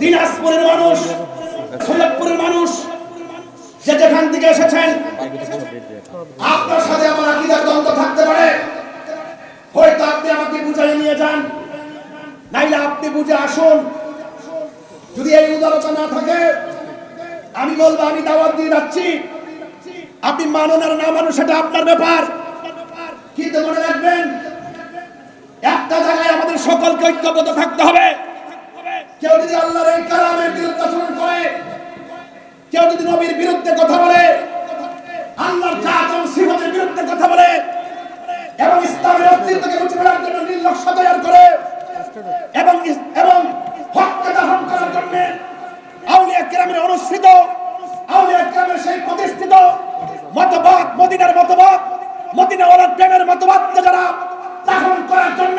দিনাজপুরের মানুষ সৈয়দপুরের মানুষ, যে যেখান থেকে এসেছেন, আপনার সাথে আমার আকিদার দ্বন্দ্ব থাকতে পারে। হয়তো আপনি আমাকে বুঝাই নিয়ে যান, নাইলে আপনি বুঝে আসুন। যদি এই উদারতা না থাকে, আমি বলব, আমি দাওয়াত দিয়ে যাচ্ছি। আপনি মানুন আর না মানুন, সেটা আপনার ব্যাপার। কিন্তু মনে রাখবেন, একটা জায়গায় আমাদের সকলকে ঐক্যবদ্ধ থাকতে হবে। কেউ যদি আল্লাহর এই কালামের বিরুদ্ধে আচরণ করে, কেউ যদি নবীর বিরুদ্ধে কথা বলে, আল্লাহর জাতন সিফতের বিরুদ্ধে কথা বলে এবং ইসলামের অস্তিত্বকে মুছে ফেলার জন্য নির্লক্ষ্য তৈরি করে এবং এবং হককে দহন করার জন্য আউলিয়া কেরামের অনুষ্ঠিত আউলিয়া কেরামের সেই প্রতিষ্ঠিত মতবাদ মদিনার মতবাদ মদিনা ওলার প্রেমের মতবাদকে যারা দাহন করার জন্য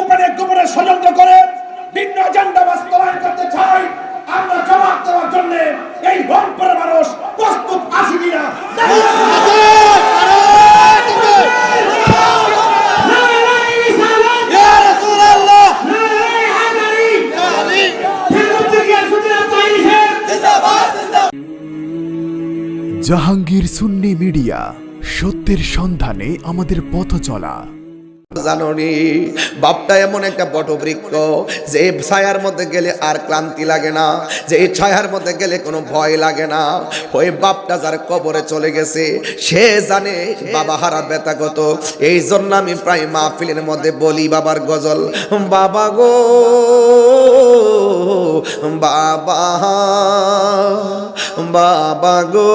উপরে গোপনে ষড়যন্ত্র করে ভিন্ন এজেন্ডা বাস্তবায়ন করতে চাই আমরা জবাব দেওয়ার জন্য এই রংপুরের মানুষ প্রস্তুত আছি কিনা জাহাঙ্গীর সুন্নি মিডিয়া, সত্যের সন্ধানে আমাদের পথ চলা। জাননি, বাপটা এমন একটা বটবৃক্ষ, যে ছায়ার মধ্যে গেলে আর ক্লান্তি লাগে না, যে ছায়ার মধ্যে গেলে কোনো ভয় লাগে না। ওই বাপটা যার কবরে চলে গেছে, সে জানে বাবা হারা ব্যথা কত এই জন্য আমি প্রায় মাহফিলের মধ্যে বলি বাবার গজল, বাবা গো বাবা বাবা গো,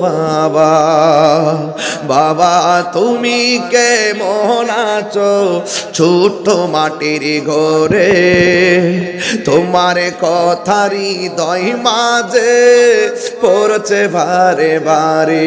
বাবা বাবা, তুমি কেমন আছো? ছোট্ট মাটির ঘরে তোমার কথারি দই মাঝে পড়ছে বারে বারে।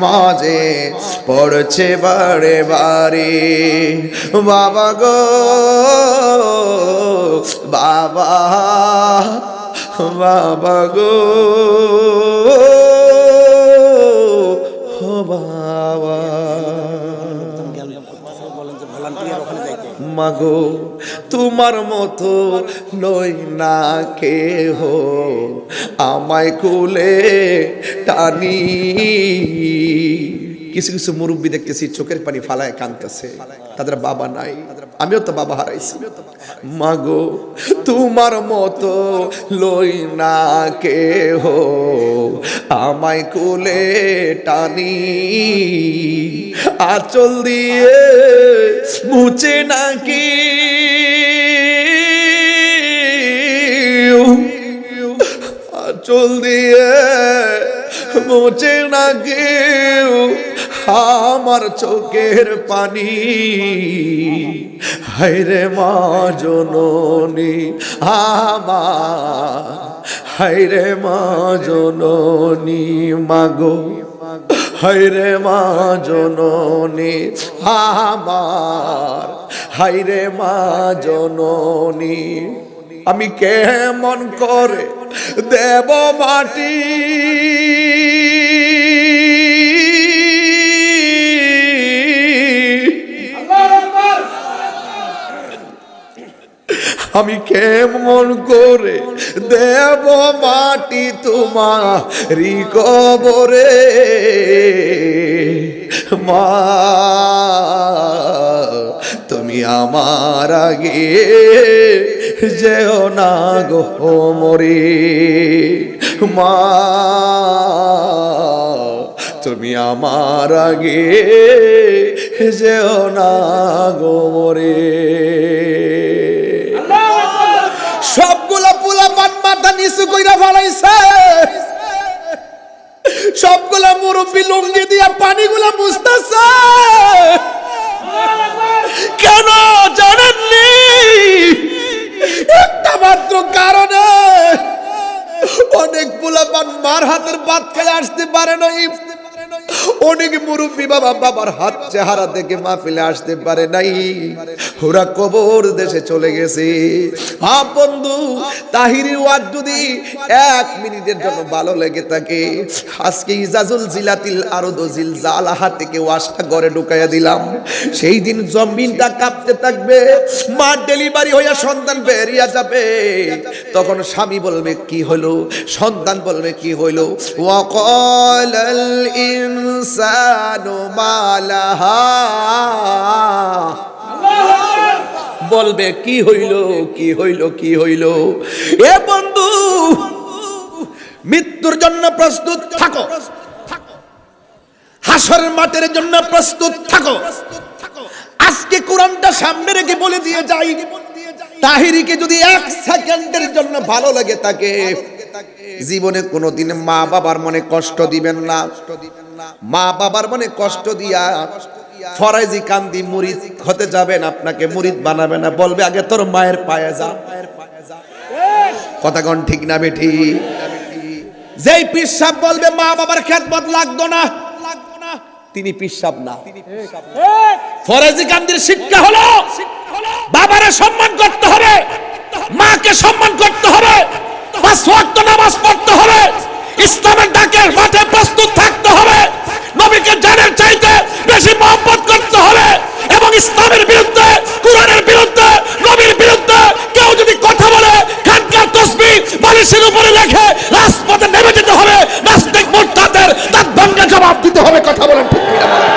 মাঝে পড়ছে বারে বারে। বাবা গো বাবা বাবা গো। বাবা। মাগো তোমার মতো লই না কেহ। আমায় কুলে টানি। কিছু কিছু মুরব্বী দেখতেছি, চোখের পানি ফালায় কানতেছে তাদের বাবা নাই। আমিও তো বাবা হারাইছি। মাগো, তোমার মতো লই না কেহ। আমায় কুলে টানি। আচল দিয়ে মুছে নাকি আচল দিয়ে মুছে না কেউ আমার চোখের পানি। হায়রে মা জননী আমার হায়রে মা জননী, মাগো। হায়রে মা জননী, আমার। হায়রে মা জননী আমি কেমন করে দেব মাটি? আমি কেমন করে দেব মাটি তোমারি কবরে? মা, তুমি আমার আগে যেও না গো মরে। মা, তুমি আমার আগে যেও না গো, মরে। সবগুলা পুলা পান মাথা নিচু কইরা ফলাইছে। সবগুলা মুরব্বী লুঙ্গি দিয়া পানিগুলা মুছতেছে। হাতের ভাত খেলে আসতে পারে নাই। অনেক মুরব্বী বাবা বাবার হাত চেহারা দেখে মাহফিলে আসতে পারে নাই। ওরা কবর দেশে চলে গেছে। হা বন্ধু, তাহিরি ওয়াজ যদি এক মিনিটের জন্য ভালো লেগে থাকে, আজকে ইজাজুল জিলাতিল আরদো জিলজালাহা থেকে ওয়াজটা ঘরে ঢুকাইয়া দিলাম। সেই দিন জমিনটা কাঁপতে থাকবে, মা ডেলিভারি হইয়া সন্তান বেরিয়ে যাবে। তখন স্বামী বলবে, কি হলো সন্তান বলবে, কি হইল? ওয়াকালাল ইনসানু মালাহা। বলবে, কি হইল কি হইল কি হইল? এ বন্ধু, মৃত্যুর জন্য প্রস্তুত থাকো। হাসরের মাঠের জন্য প্রস্তুত থাকো। আজকে কোরআনটা সামনে রেখে বলে দিয়ে যাই। তাহিরিকে যদি এক সেকেন্ডের জন্য ভালো লাগে তাকে জীবনে কোনোদিন মা বাবার মনে কষ্ট দিবেন না। মা বাবার মনে কষ্ট দিয়া ফরাইজি কান্দি মুরিদ হতে যাবেন, আপনাকে মুরিদ বানাবে না। বলবে, আগে তোর মায়ের পায়ে যা। কথা কোন ঠিক না বেঠি? যেই পিসাব বলবে, মা বাবার খেদমত লাগতো না। তিনি পিসাব না। ফরাজি কান্দির শিক্ষা হলো, বাবারে সম্মান করতে হবে, মাকে সম্মান করতে হবে নামাজ পড়তে হবে। ইসলামের ডাকের মাঠে প্রস্তুত থাকতে হবে। নবীকে জানের চাইতে বেশি মহব্বত করতে হবে এবং ইসলামের বিরুদ্ধে, কোরআনের বিরুদ্ধে, নবীর বিরুদ্ধে কেউ যদি কথা বলে, খানকার তসবি বালিশের উপরে লেখে রাজপথে নেমে যেতে হবে নাস্তিক মোর্তাদের তার দণ্ডে জবাব দিতে হবে কথা বলেন ঠিক কিনা বলেন?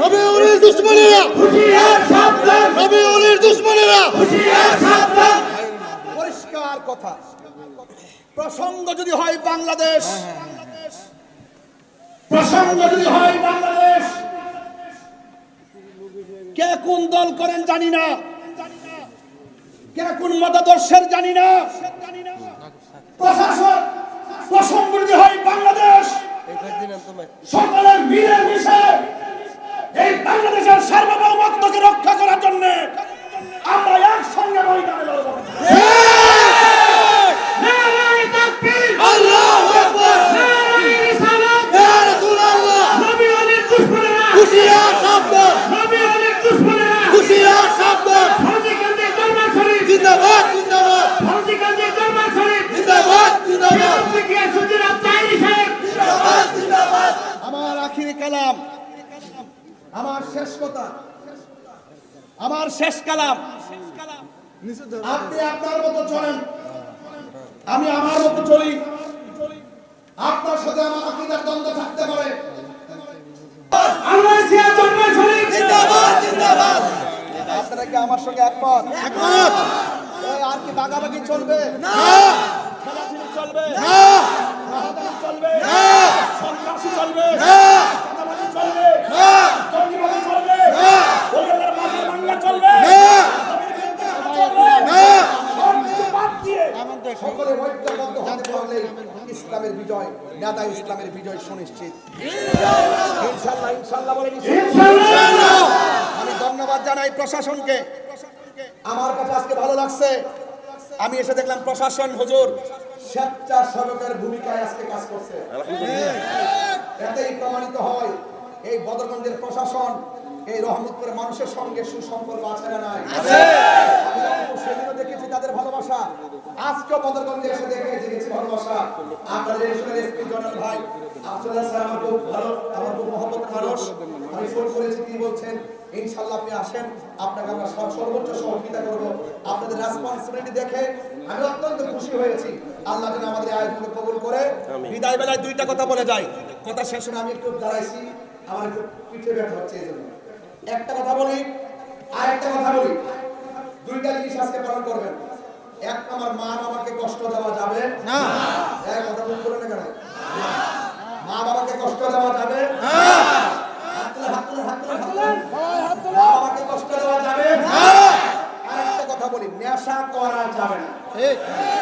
নবীর দুশ্মনেরা নবীর দুশ্মনেরা পরিষ্কার কথা প্রসঙ্গ যদি হয় বাংলাদেশ। প্রসঙ্গ যদি হয় বাংলাদেশ। কে কোন দল করেন জানি না। কে কোন মতাদর্শের জানি না। প্রশাসন প্রসঙ্গ যদি হয় বাংলাদেশ। সকলের মিলে মিশে এই বাংলাদেশের সার্বভৌমত্বকে রক্ষা করার জন্য আমরা একসঙ্গে ময়দানে লড়বো। আখিরি কালাম। আমার শেষ কথা। আমার শেষ কালাম। আপনি আপনার মতো চলেন। আমি আমার মতো চলি। আপনার সাথে আমার আকিদার দ্বন্দ্ব থাকতে পারে। আপনারা কি আমার সঙ্গে একমত? একমত। আর কি বাগাবাগি চলবে? না। চলবে? না। সকলে ইসলামের বিজয় নেতা ইসলামের বিজয় সুনিশ্চিত ইনশাআল্লাহ ইনশাআল্লাহ বলে আমি ধন্যবাদ জানাই প্রশাসনকে আমার কাছে আজকে ভালো লাগছে। আমি এসে দেখলাম প্রশাসন, হুজুর। স্বেচ্ছাসেবকের ভূমিকায় আজকে কাজ করছে। এতেই প্রমাণিত হয় এই বদরগঞ্জের প্রশাসন এই রহমতপুরের মানুষের সঙ্গে সুসম্পর্ক আছে না নাই? সেদিনও দেখেছি তাদের ভালোবাসা আজকেও বদরগঞ্জে এসে দেখে দেখেছি ভালোবাসা। আপনাদের এসপি জনাল ভাই আফসুল্লাহ স্যার আমার খুব ভালো আমার খুব মহব্বতের মানুষ। আমি ফোন করেছি তিনি বলছেন ইনশাল্লাহ আপনি আসেন আপনাকে আমরা সব- সর্বোচ্চ সহযোগিতা করব। আপনাদের রেসপন্সিবিলিটি দেখে আমি অত্যন্ত খুশি হয়েছি। আল্লাহ যেন আমাদের আয়োজনকে কবুল করে। বিদায় বেলায় দুইটা কথা বলে যাই। কথা শেষ হলে আমি একটু দাঁড়াইছি আমার একটু পিঠে ব্যথা হচ্ছে এই জন্য। একটা কথা বলি আর একটা কথা বলি। দুইটা জিনিস আজকে পালন করবেন। এক আমার মা বাবাকে কষ্ট দেওয়া যাবে। না। এক কথা বলতে না কেন? মা বাবাকে কষ্ট দেওয়া যাবে হাত তুলে, হাত তুলে, হাত তুলে, হাত তুলে। মা বাবাকে কষ্ট দেওয়া যাবে আর একটা কথা